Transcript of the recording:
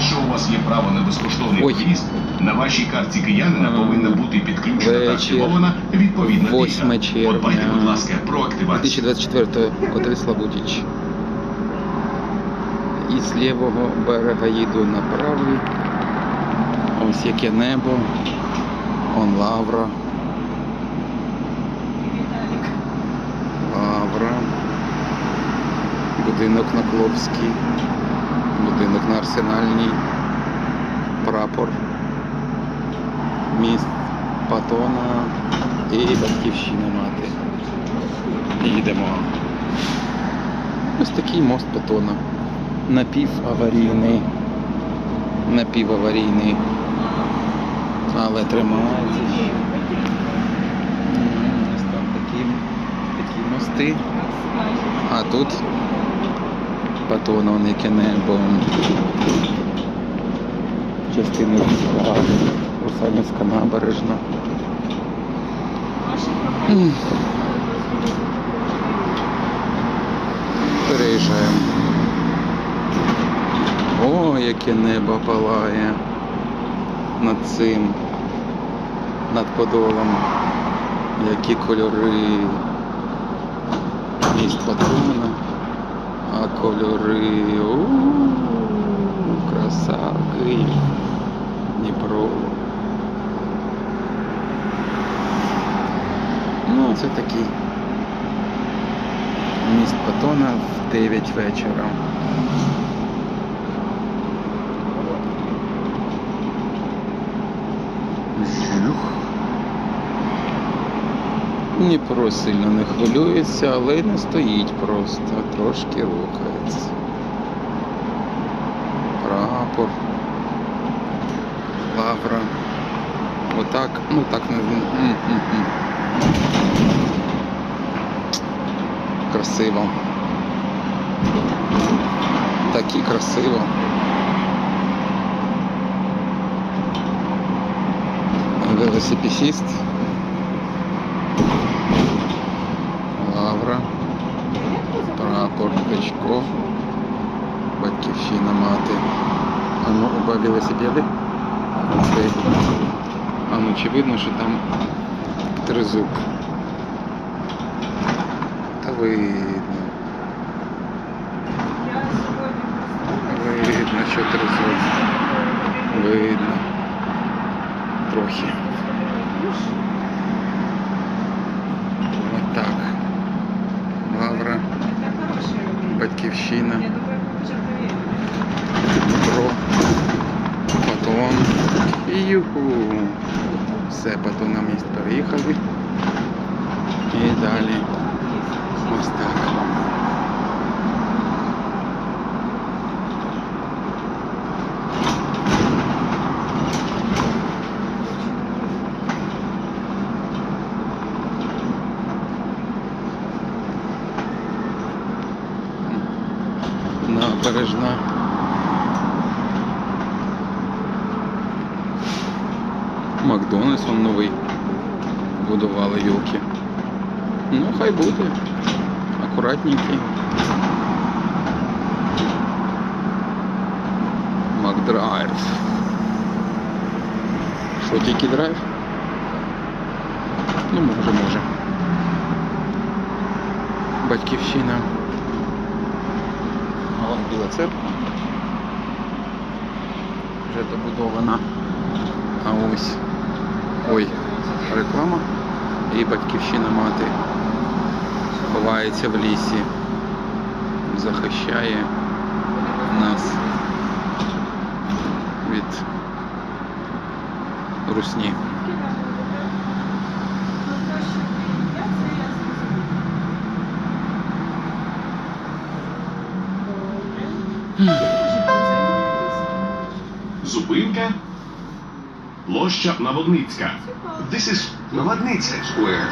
Якщо у вас є право на безкоштовний Ой. проїзд, на вашій картці киянина Ага. повинна бути підключена та Вечір. активована відповідна тиха. Подбайте, будь ласка, про активацію. 2024 готель Славутич. І з лівого берега їду на правий. Ось яке небо. Он лавра. Лавра. Будинок на Клопській. Будинок на Арсенальній. Прапор. Міст Патона і батьківщина мати. Їдемо. Ось такий мост Патона. Напіваварійний. Напіваварійний. Але тримається. Ось там такі, такі мости. А тут Патона, яке небо. Частини Русала, Русанівська набережна. Переїжджаємо. О, яке небо палає над цим, над подолом. Які кольори. Міст патрона, а кольори. У, краса, Київ, Дніпро. Ну, це такий міст Патона в 9 вечора. Жух. Дніпро сильно не хвилюється, але й не стоїть просто, трошки рухається. Прапор. Лавра. Отак, ну так не. Красиво. Так і красиво. Велосипедист. Лавра. Печко. Батьківщина мати. А ну, оба велосипеди. Цей. А ну чи видно, що там тризуб? Та видно. Видно, що тризуб. Видно. Трохи. Ось так. Лавра, батьківщина, Дніпро, Патон. І юху. Все, Патон на міст переїхали. І далі. Ось так. Набережна. Макдональдс он новий. Будували юлки. Ну, хай буде. Акуратненький. Макдрайв. Що тільки драйв? Ну, може, може. Батьківщина. Біла церква. Вже добудована. А ось. Ой, реклама. І батьківщина мати ховається в лісі. Захищає нас від русні. Зупинка. Площа Наводницька. This is Наводниця Square.